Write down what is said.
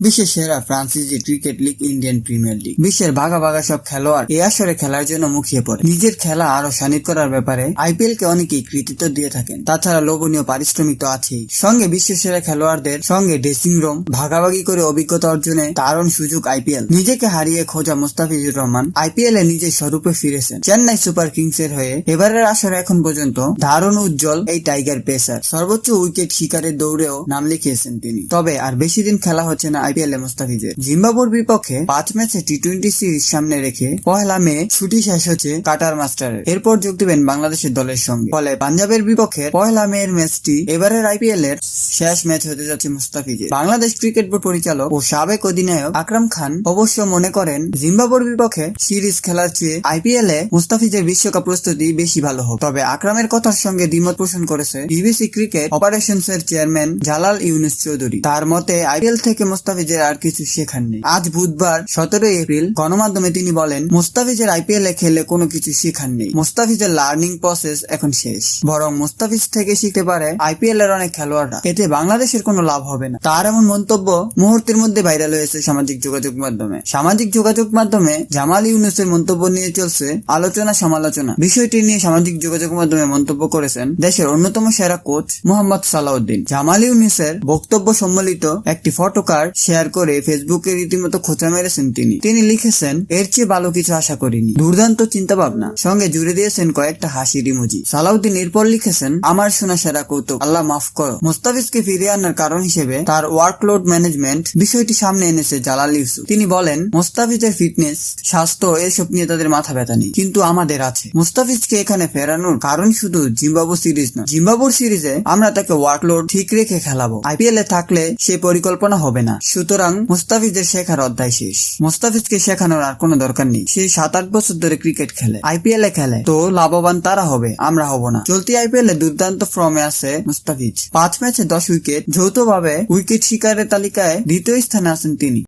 বিশ্বের সেরা franchise cricket league, Indian Premier League. বিশ্বের ভাগা ভাগা সব খেলোয়াড় এই আসরে খেলার জন্য মুখিয়ে পড়ে। নিজের খেলা আরও শানিত করার ব্যাপারে আইপিএল কে অনেকেই কৃতিত্ব দিয়ে থাকেন। তাছাড়া লোভনীয় পারিশ্রমিক তো আছেই। সঙ্গে বিশ্বের সেরা খেলোয়াড়দের সঙ্গে ড্রেসিং রুম, ভাগাভাগি করে অভিজ্ঞতা অর্জনে দারুণ সুযোগ আইপিএল। নিজেকে হারিয়ে খোঁজা মুস্তাফিজুর রহমান আইপিএল এ নিজের স্বরূপে ফিরেছেন। চেন্নাই সুপার কিংস এর হয়ে এবারের আসরে এখন পর্যন্ত দারুণ উজ্জ্বল এই টাইগার পেসার। সর্বোচ্চ উইকেট শিকারের দৌড়েও নাম লিখিয়েছেন তিনি। তবে আর বেশি দিন খেলা হচ্ছে না আইপিএল এ মুস্তাফিজের। জিম্বাবুর বিপক্ষে পাঁচ ম্যাচে টি টোয়েন্টি সিরিজ সামনে রেখে পহেলা মে ছুটি শেষ হচ্ছে কাটার মাস্টারের। এরপর যোগ দেবেন বাংলাদেশের দলের সঙ্গে। ফলে পাঞ্জাবের বিপক্ষে পহেলা মে এর ম্যাচটি এবারের আইপিএল এর শেষ ম্যাচ হতে যাচ্ছে মুস্তাফিজের। বাংলাদেশ ক্রিকেট বোর্ড পরিচালক ও সাবেক অধিনায়ক আকরাম খান অবশ্য মনে করেন জিম্বাবুর বিপক্ষে সিরিজ খেলার চেয়ে আইপিএল এ মুস্তাফিজের বিশ্বকাপ প্রস্তুতি বেশি ভালো হোক। তবে আকরামের কথার সঙ্গে দ্বিমত পোষণ করেছে বিবিসি ক্রিকেট অপারেশনস এর চেয়ারম্যান জালাল ইউনুস চৌধুরী। তার মতে, আইপিএল থেকে মুস্তাফিজের আর কিছু শেখার নেই। আজ বুধবার, সতেরোই এপ্রিল, গণমাধ্যমে তিনি বলেন, মুস্তাফিজের আইপিএল এ খেলে কোনো কিছু শেখার নেই। মুস্তাফিজের লার্নিং প্রসেস এখন শেষ। বরং মুস্তাফিজ থেকে শিখতে পারে আইপিএল এর অনেক খেলোয়াড়রা। এতে বাংলাদেশের কোনো লাভ হবে না। তার এমন মন্তব্য মুহূর্তের মধ্যে ভাইরাল হয়েছে সামাজিক যোগাযোগ মাধ্যমে। সামাজিক যোগাযোগ মাধ্যমে জামাল ইউনুসের মন্তব্য নিয়ে চলছে আলোচনা সমালোচনা। বিষয়টি নিয়ে সামাজিক যোগাযোগ মাধ্যমে মন্তব্য করেছেন দেশের অন্যতম সেরা কোচ মোহাম্মদ সালাউদ্দিন। জামাল ইউনুসের বক্তব্য সম্বলিত একটি ফটো কার্ড শেয়ার করে ফেসবুকে রীতিমতো খোঁচা মেরেছেন তিনি। তিনি লিখেছেন, এর চেয়ে ভালো কিছু আশা করিনি। দুর্দান্ত চিন্তা ভাবনা সঙ্গে জুড়ে দিয়েছেন কয়েকটা হাসির ইমোজি। সালাউদ্দিন এরপর লিখেছেন, আমার শোনা সেরা কৌতুক, আল্লাহ মাফ করো। মুস্তাফিজকে ফিরিয়ে আনার কারণ হিসেবে তার ওয়ার্কলোড ম্যানেজমেন্ট বিষয়টি সামনে এনেছে জালাল ইউসুফ। তিনি বলেন, মুস্তাফিজের ফিটনেস স্বাস্থ্য, এসব নিয়ে তাদের মাথা ব্যথা নেই, কিন্তু আমাদের আছে। মুস্তাফিজকে এখানে ফেরানোর কারণ শুধু জিম্বাবু সিরিজ নয়। জিম্বাবুর সিরিজে আমরা তাকে ওয়ার্কলোড ঠিক রেখে খেলাবো। আইপিএল এ থাকলে সে পরিকল্পনা হবে না। সুতরাং মুস্তাফিজের শেখার অধ্যায় শেষ। মুস্তাফিজকে শেখানোর আর কোনো দরকার নেই। সে সাত আট বছর ধরে ক্রিকেট খেলে। আইপিএল এ খেলে। তো লাভবান তারা হবে, আমরা হব না। চলতি আইপিএল এ দুর্দান্ত ফর্মে আছে মুস্তাফিজ। পাঁচ ম্যাচে দশ উইকেট, যৌথভাবে উইকেট শিকারের তালিকায় দ্বিতীয় স্থানে আছেন তিনি।